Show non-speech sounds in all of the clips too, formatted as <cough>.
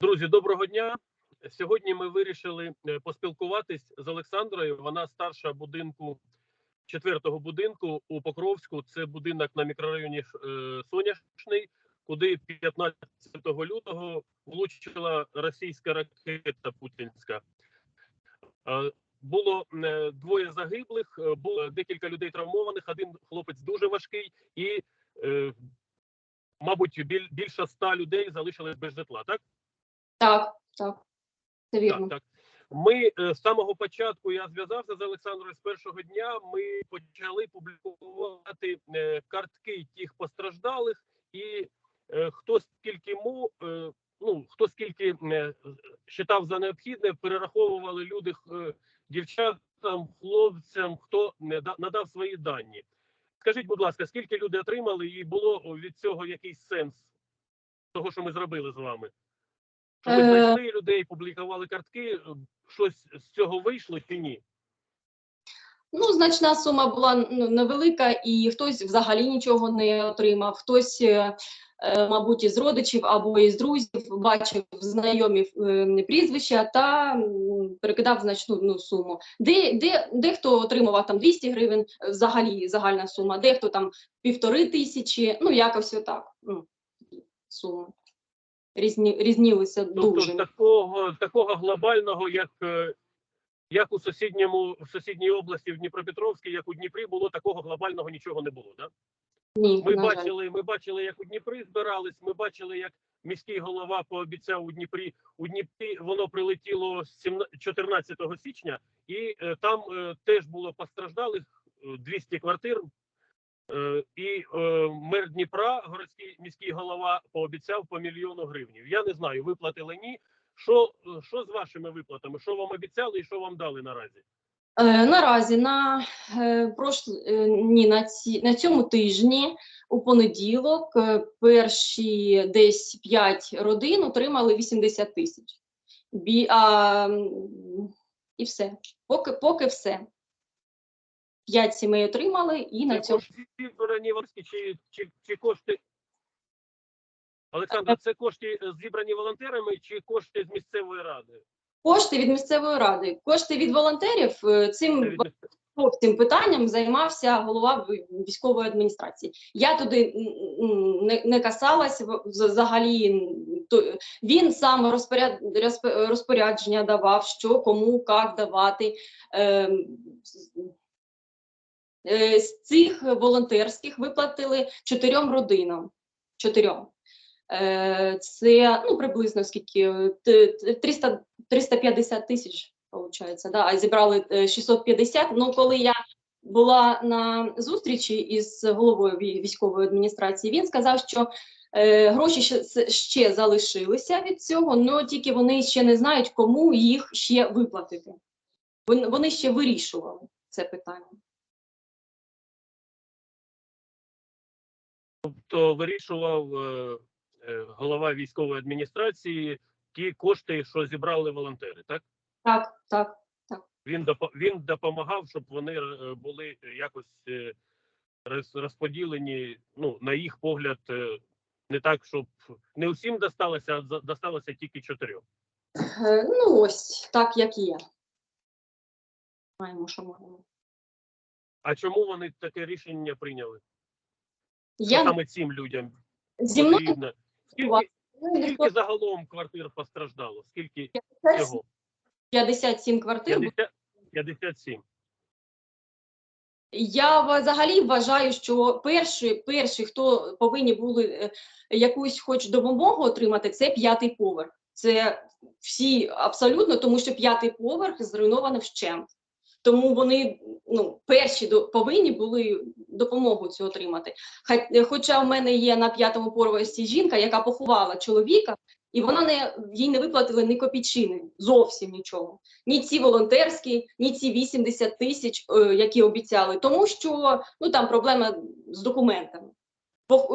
Друзі, доброго дня. Сьогодні ми вирішили е, поспілкуватись з Олександрою. Вона старша будинку четвертого будинку у Покровську. Це будинок на мікрорайоні е, Соняшний, куди 15 лютого влучила російська ракета путінська. Е, Було двоє загиблих, було декілька людей травмованих. Один хлопець дуже важкий, і, мабуть, більше ста людей залишились без житла. Так? Так, так. Це вірно. Так, так. Ми е, з самого початку я зв'язався з Олександрою з першого дня. Ми почали публікувати е, картки тих постраждалих, і е, хто скільки му, ну хто скільки считав за необхідне, перераховували люди дівчатам, хлопцям, хто надав свої дані. Скажіть, будь ласка, скільки люди отримали, і було від цього якийсь сенс того, що ми зробили з вами? Що ви Е. знайшли людей, публікували картки, щось з цього вийшло чи ні? Ну, значна сума була ну, невелика, і хтось взагалі нічого не отримав, хтось, е, е, мабуть, із родичів або із друзів бачив знайомі е, прізвища та м, перекидав значну ну, суму. Де, де, дехто отримував там 200 гривень, е, взагалі загальна сума, дехто там півтори тисячі, ну якось отак. Ну, суми. Різні, різнілися дуже. Тобто такого, такого глобального, як, е, як у сусідньому в сусідній області в Дніпропетровській, як у Дніпрі, було такого глобального нічого не було. Да? Ні, Ми на жаль. бачили, ми бачили, як у Дніпрі збирались. Ми бачили, як міський голова пообіцяв у Дніпрі. У Дніпрі воно прилетіло 17 14 січня, і е, там е, теж було постраждалих е, 200 квартир. Е, і е, мер Дніпра, городський міський голова, пообіцяв по мільйону гривнів. Я не знаю, виплатили ні. Що, е, що з вашими виплатами? Що вам обіцяли і що вам дали наразі? Наразі на прошл... ні, на, ці... на цьому тижні у понеділок перші десь 5 родин отримали 80 тисяч. Бі... А, і все. Поки, поки все. 5 сімей отримали і на цьому. зібрані чи, чи, чи кошти? Олександра, це кошти е, зібрані волонтерами чи кошти з місцевої ради? Кошти від місцевої ради, кошти від волонтерів е, цим від цим питанням займався голова військової адміністрації. Я туди не, не касалась взагалі. То, він сам розпоряд, розпорядження давав, що кому, як давати. Ем, е, З цих волонтерських виплатили чотирьом родинам. Чотирьом. Е, Це ну, приблизно скільки е, т- т- 300, 350 тисяч, виходить, да? а зібрали е, 650. Ну, коли я була на зустрічі із головою військової адміністрації, він сказав, що е, гроші ще, ще залишилися від цього, але тільки вони ще не знають, кому їх ще виплатити. Вони ще вирішували це питання. То вирішував е, е, голова військової адміністрації ті кошти, що зібрали волонтери. Так Так, так. він допо- він допомагав, щоб вони е, були якось розподілені. Ну на їх погляд, не так, щоб не усім досталося, а досталося тільки чотирьом. Ну, ось так, як є. Маємо, що маємо. А чому вони таке рішення прийняли? Я саме цим людям зі мною потрібно? Скільки, скільки загалом квартир постраждало? Скільки всього? 57 квартир. 50, 57. Я взагалі вважаю, що перші, перші, хто повинні були е, якусь хоч допомогу отримати, це п'ятий поверх. Це всі абсолютно, тому що п'ятий поверх зруйнований вщент. Тому вони ну, перші до, повинні були допомогу цю отримати. Хоча в мене є на п'ятому поверсі жінка, яка поховала чоловіка, і вона не їй не виплатили ні копійчини, зовсім нічого. Ні ці волонтерські, ні ці 80 тисяч, е, які обіцяли, тому що ну там проблема з документами.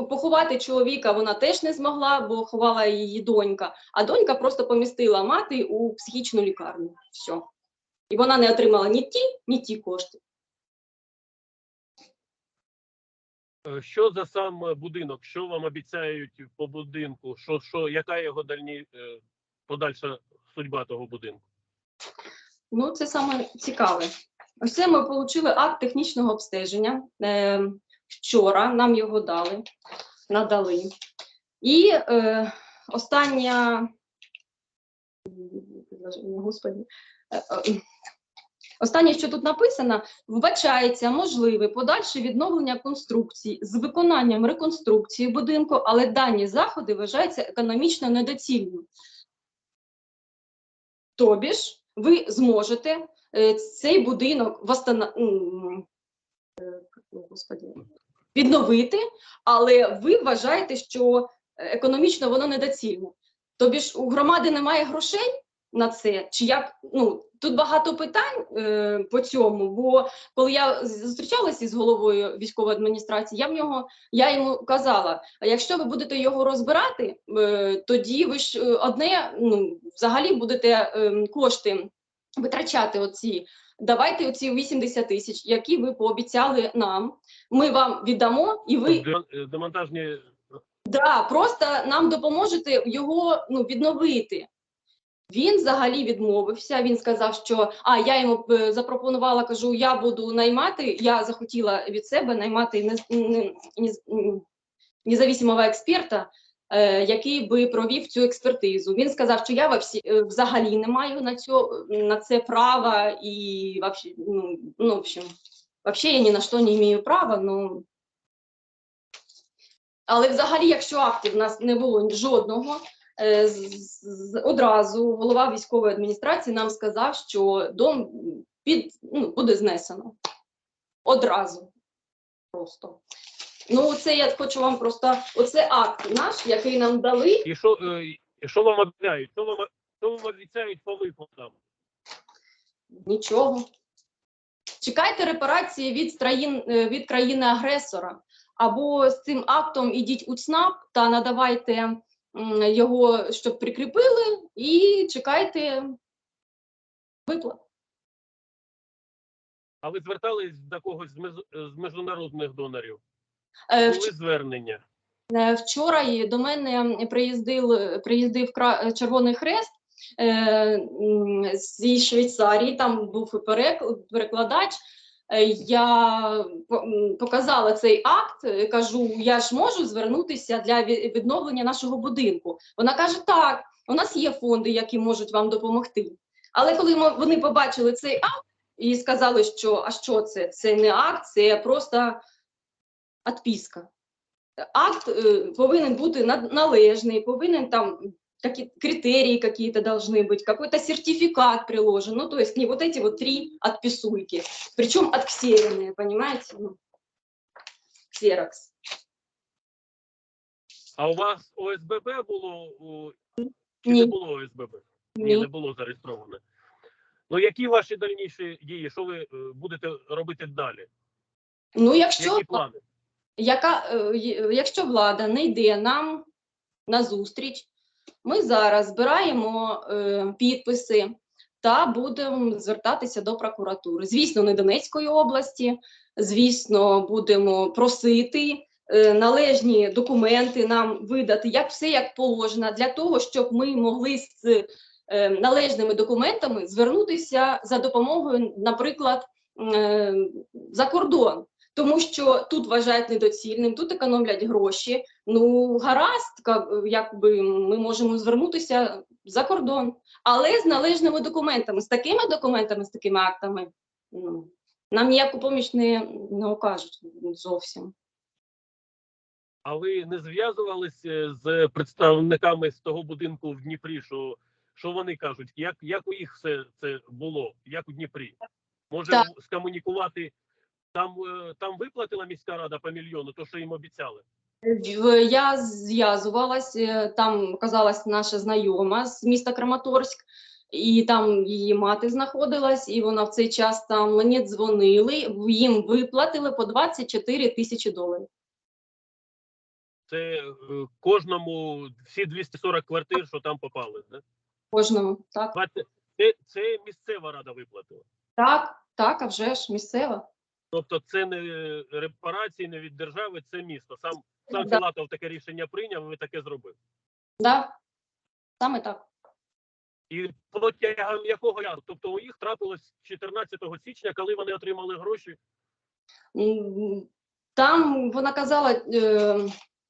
Поховати чоловіка вона теж не змогла, бо ховала її донька. А донька просто помістила мати у психічну лікарню. Все. І вона не отримала ні ті, ні ті кошти. Е, Що за сам е, будинок? Що вам обіцяють по будинку? Що, що, яка його дальні, е, подальша судьба того будинку? Ну, це саме цікаве. Ось це ми отримали акт технічного обстеження. Вчора нам його дали, надали. І е, остання, господи, останнє, що тут написано, вбачається можливе подальше відновлення конструкції з виконанням реконструкції будинку, але дані заходи вважаються економічно недоцільними. Тобі ж ви зможете е, цей будинок е, відновити, але ви вважаєте, що економічно воно недоцільне. Тобі ж у громади немає грошей на це, чи як ну тут багато питань е, по цьому. Бо коли я зустрічалася з головою військової адміністрації, я в нього я йому казала: а якщо ви будете його розбирати, е, тоді ви ж е, одне ну взагалі будете е, кошти витрачати оці. Давайте оці 80 тисяч, які ви пообіцяли нам. Ми вам віддамо, і ви Тобто, демонтажні Да, просто нам допоможете його ну, відновити. Він взагалі відмовився. Він сказав, що а я йому е, запропонувала, кажу, я буду наймати. Я захотіла від себе наймати нез- не- нез- независимого експерта, е, який би провів цю експертизу. Він сказав, що я е, взагалі не маю на цьо, на це права і вообще, ну, ну, в общем, вообще я ні на що не маю права. Ну, але взагалі, якщо актів в нас не було жодного, одразу голова військової адміністрації нам сказав, що дом під, ну, буде знесено. Одразу. Просто. Ну, це я хочу вам просто. Оце акт наш, який нам дали. і що, е, і що вам обіцяють? Що вам, що вам обіцяють по виплатам? Нічого. Чекайте репарації від країн е, від країни-агресора. Або з цим актом ідіть у ЦНАП та надавайте його, щоб прикріпили, і чекайте виплат. А ви звертались до когось з, міжнародних донорів? Е, Були звернення? Е, Вчора до мене приїздив, приїздив Червоний Хрест е, зі Швейцарії, там був перекладач. Е, Я показала цей акт, е, кажу, я ж можу звернутися для відновлення нашого будинку. Вона каже: так, у нас є фонди, які можуть вам допомогти. Але коли вони побачили цей акт і сказали, що а що це? Це не акт, це просто відписка акт е, повинен бути належний, повинен там какие критерии какие-то должны быть, какой-то сертификат приложен. Ну, то есть не вот эти вот три отписульки. Причем отксеренные, понимаете? Ну, ксерокс. А у вас ОСББ було у- чи не Ні, було ОСББ? Ні, ні. не було зареєстроване. Ну які ваші дальніші дії? Що ви е, будете робити далі? Ну, якщо, Які плани? яка, е, є- якщо влада не йде нам на зустріч, ми зараз збираємо е, підписи та будемо звертатися до прокуратури. Звісно, не Донецької області, звісно, будемо просити е, належні документи нам видати, як все як положено, для того, щоб ми могли з е, належними документами звернутися за допомогою, наприклад, е, за кордон. Тому що тут вважають недоцільним, тут економлять гроші. Ну, гаразд, якби ми можемо звернутися за кордон, але з належними документами, з такими документами, з такими актами, ну, нам ніяку поміч не, не окажуть зовсім. А ви не зв'язувалися з представниками з того будинку в Дніпрі? Що, що вони кажуть? Як, як у їх все це було? Як у Дніпрі? Може Так. скомунікувати? Там, е, там виплатила міська рада по мільйону, то що їм обіцяли? Я зв'язувалась, е, там оказалась наша знайома з міста Краматорськ, і там її мати знаходилась, і вона в цей час там мені дзвонили, їм виплатили по 24 тисячі доларів. Це е, кожному всі 240 квартир, що там попали. Да? Кожному. Так, це, це місцева рада виплатила. так, так, а вже ж місцева. Тобто це не репарації, не від держави, це місто. Сам сам Да. Філатов таке рішення прийняв, і таке зробив. Да, саме так. І протягом якого часу? Тобто у їх трапилось 14 січня, коли вони отримали гроші. Там вона казала, е,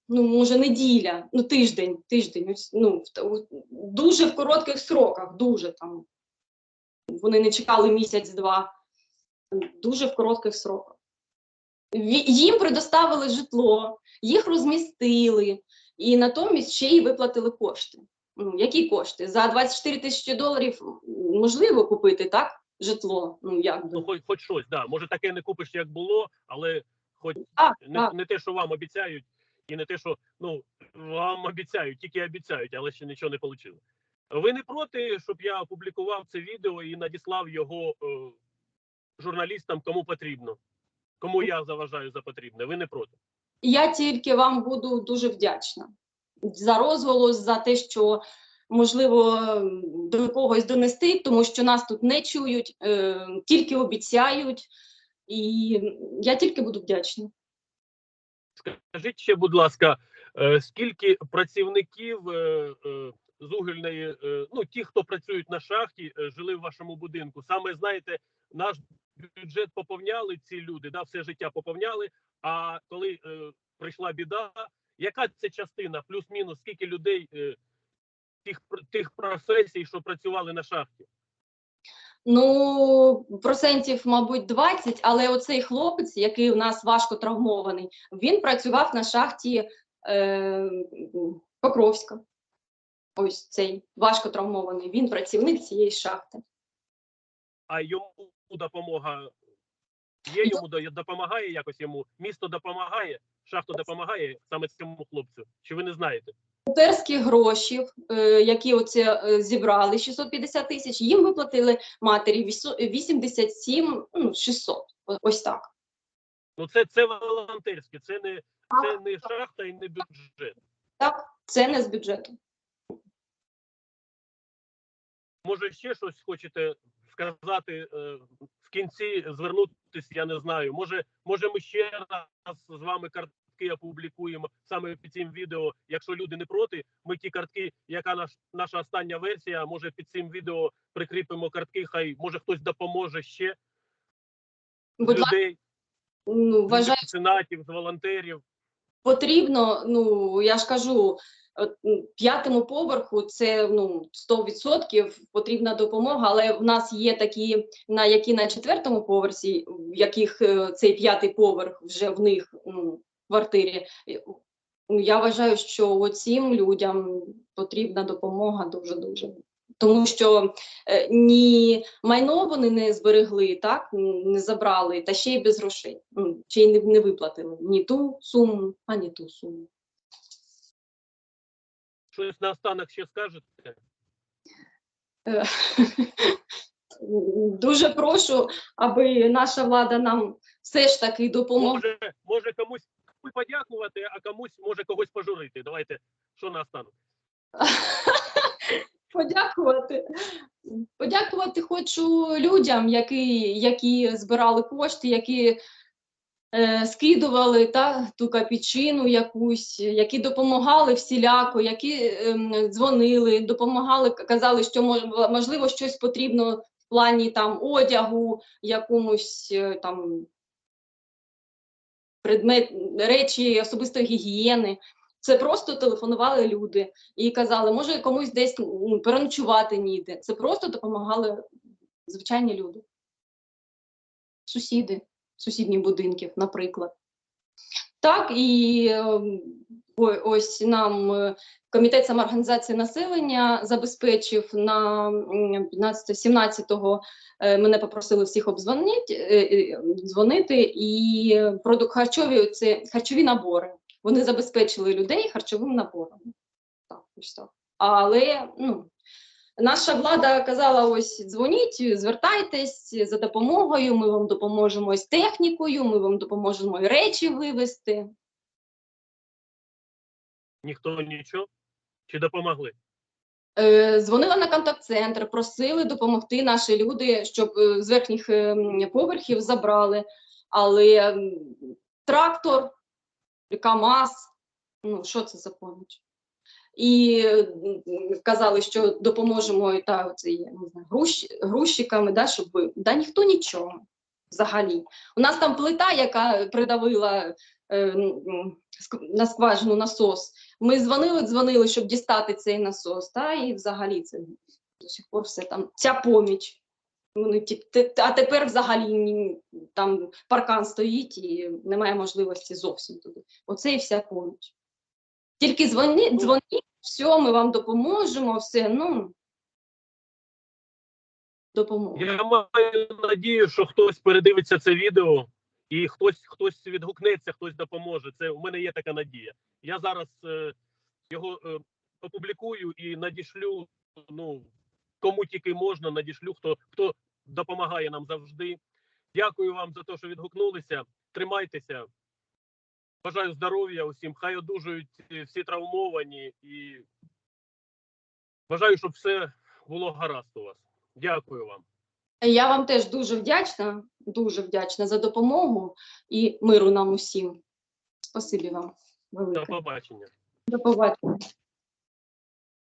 ну, може, неділя, ну, тиждень, тиждень, ну, дуже в коротких сроках, дуже там. Вони не чекали місяць-два, дуже в коротких сроках. Їм предоставили житло, їх розмістили, і натомість ще й виплатили кошти. Ну, які кошти? За 24 тисячі доларів можливо купити, так? Житло. Ну, як би. Ну, хоч, хоч щось, да. Може, таке не купиш, як було, але хоч Так, не, так. не те, що вам обіцяють, і не те, що ну вам обіцяють, тільки обіцяють, але ще нічого не отримали. Ви не проти, щоб я опублікував це відео і надіслав його е, журналістам, кому потрібно, кому я заважаю за потрібне. Ви не проти? Я тільки вам буду дуже вдячна за розголос, за те, що можливо до когось донести, тому що нас тут не чують, е, тільки обіцяють, і я тільки буду вдячна. Скажіть ще, будь ласка, е, скільки працівників е, е, з угільної, е, ну ті, хто працюють на шахті, е, жили в вашому будинку? Саме знаєте, наш бюджет поповняли ці люди, да, все життя поповняли. А коли е, прийшла біда, яка це частина, плюс-мінус, скільки людей е, тих тих професій, що працювали на шахті? Ну, процентів, мабуть, 20, але оцей хлопець, який у нас важко травмований, він працював на шахті е, Покровська. Ось цей важко травмований. Він працівник цієї шахти. А йому допомога є йому допомагає якось йому? Місто допомагає, шахта допомагає саме цьому хлопцю? Чи ви не знаєте? волонтерські гроші, е, які оце е, зібрали 650 тисяч, їм виплатили матері вісо- 87 ну, 600. Ось так. Ну це це волонтерське, це не це не шахта і не бюджет. Так, це не з бюджету. Може, ще щось хочете сказати е, в кінці, звернутися, я не знаю. Може, може, ми ще раз з вами картки опублікуємо саме під цим відео. Якщо люди не проти, ми ті картки, яка наш наша остання версія, може під цим відео прикріпимо картки. Хай може хтось допоможе ще Будь людей, ну, вважаю, з волонтерів. потрібно, ну я ж кажу, п'ятому поверху це ну 100% потрібна допомога, але в нас є такі, на які на четвертому поверсі, в яких е, цей п'ятий поверх вже в них ну, в квартирі. Ну, Я вважаю, що цим людям потрібна допомога дуже дуже. Тому що е, ні майно вони не зберегли, так не забрали, та ще й без грошей. Ще й не, не виплатили ні ту суму, ані ту суму. Щось наостанок ще скажете? Е, <laughs> Дуже прошу, аби наша влада нам все ж таки допомогла. Може, може комусь подякувати, а комусь може когось пожурити. Давайте що наостанок. <laughs> Подякувати. Подякувати хочу людям, які, які збирали кошти, які е, скидували та, ту капічину якусь, які допомагали всіляко, які ем, дзвонили, допомагали, казали, що можливо щось потрібно в плані там одягу, якомусь е, там предмет, речі особистої гігієни. Це просто телефонували люди і казали, може комусь десь переночувати ніде. Це просто допомагали звичайні люди. Сусіди, сусідніх будинків, наприклад. Так, і ем, ось нам е, комітет самоорганізації населення забезпечив на 15-17-го е, мене попросили всіх обдзвонити, е, дзвонити, і продукт харчові це харчові набори. Вони забезпечили людей харчовим набором. Так, ось так. Але ну, наша влада казала: ось дзвоніть, звертайтесь за допомогою. Ми вам допоможемо з технікою, ми вам допоможемо і речі вивезти. Ніхто нічого? Чи допомогли? Е, Дзвонила на контакт-центр, просили допомогти наші люди, щоб е, з верхніх е, поверхів забрали. Але трактор, КАМАЗ, ну що це за поміч? І казали, що допоможемо і та оце, я не да, щоб. Да ніхто нічого взагалі. У нас там плита, яка придавила е, на скважину насос. Ми дзвонили, дзвонили, щоб дістати цей насос, та, і взагалі це до сих пор все там ця поміч. Вони а тепер взагалі там паркан стоїть і немає можливості зовсім туди. Оце і вся поміч. Тільки дзвоніть, дзвоніть, все, ми вам допоможемо, все, ну допоможемо. Я маю надію, що хтось передивиться це відео і хтось хтось відгукнеться, хтось допоможе. Це у мене є така надія. Я зараз е, його е, опублікую і надішлю. Ну кому тільки можна, надішлю, хто хто допомагає нам завжди. Дякую вам за те, що відгукнулися. Тримайтеся. Бажаю здоров'я усім. Хай одужують е, всі травмовані і бажаю, щоб все було гаразд у вас. Дякую вам. Я вам теж дуже вдячна, дуже вдячна за допомогу і миру нам усім. Спасибі вам До побачення. До побачення.